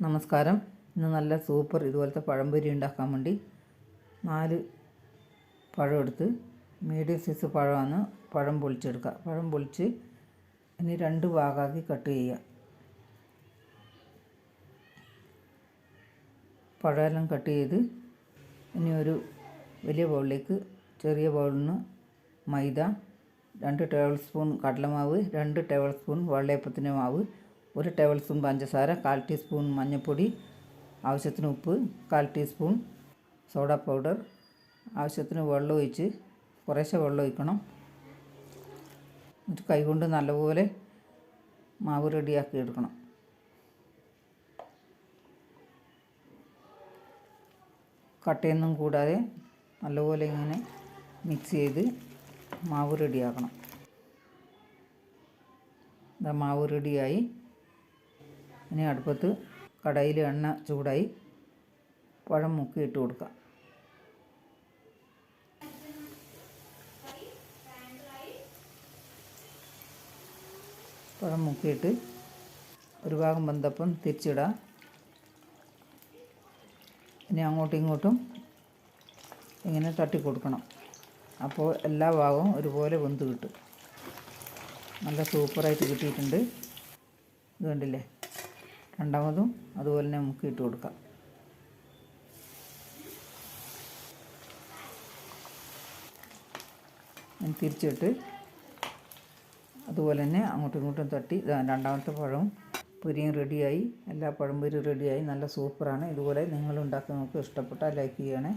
നമസ്കാരം. ഇന്ന് നല്ല സൂപ്പർ ഇതുപോലത്തെ പഴംപൊരി ഉണ്ടാക്കാൻ വേണ്ടി നാല് പഴം എടുത്ത് മീഡിയം സൈസ് പഴമാണ് പഴം പൊളിച്ചെടുക്കുക. പഴം പൊളിച്ച് ഇനി രണ്ട് ഭാഗമാക്കി കട്ട് ചെയ്യുക. പഴമെല്ലാം കട്ട് ചെയ്ത് ഇനി ഒരു വലിയ ബൗളിലേക്ക് ചെറിയ ബൗളിൽ നിന്ന് മൈദ രണ്ട് ടേബിൾ സ്പൂൺ കടലമാവ് രണ്ട് ടേബിൾ സ്പൂൺ വെള്ളയപ്പത്തിന്റെ മാവ് ഒരു ടേബിൾ സ്പൂൺ പഞ്ചസാര കാൽ ടീസ്പൂൺ മഞ്ഞൾപ്പൊടി ആവശ്യത്തിന് ഉപ്പ് കാൽ ടീസ്പൂൺ സോഡ പൗഡർ ആവശ്യത്തിന് വെള്ളം ഒഴിച്ച് കുറേശ്ശെ വെള്ളം ഒഴിക്കണം. എന്നിട്ട് കൈകൊണ്ട് നല്ലപോലെ മാവ് റെഡിയാക്കി എടുക്കണം. കട്ടയൊന്നും കൂടാതെ നല്ലപോലെ ഇങ്ങനെ മിക്സ് ചെയ്ത് മാവ് റെഡിയാക്കണം. ഇതാ മാവ് റെഡിയായി. ഇനി അടുപ്പത്ത് കടയിൽ എണ്ണ ചൂടായി പഴം മുക്കി ഇട്ട് കൊടുക്കാം. പഴം മുക്കിയിട്ട് ഒരു ഭാഗം ബന്ധപ്പം തിരിച്ചിടാം. ഇനി അങ്ങോട്ടും ഇങ്ങോട്ടും ഇങ്ങനെ തട്ടി കൊടുക്കണം. അപ്പോൾ എല്ലാ ഭാഗവും ഒരുപോലെ വെന്ത് കിട്ടും. നല്ല സൂപ്പറായിട്ട് കിട്ടിയിട്ടുണ്ട്. ഇത് കണ്ടില്ലേ? രണ്ടാമതും അതുപോലെ തന്നെ നമുക്ക് ഇട്ട് കൊടുക്കാം. തിരിച്ചിട്ട് അതുപോലെ തന്നെ അങ്ങോട്ടും ഇങ്ങോട്ടും തട്ടി. രണ്ടാമത്തെ പഴവും പൊരിയും റെഡിയായി. എല്ലാ പഴംപൊരിയും റെഡിയായി. നല്ല സൂപ്പറാണ്. ഇതുപോലെ നിങ്ങളുണ്ടാക്കി നമുക്ക് ഇഷ്ടപ്പെട്ടാൽ ലൈക്ക് ചെയ്യണേ.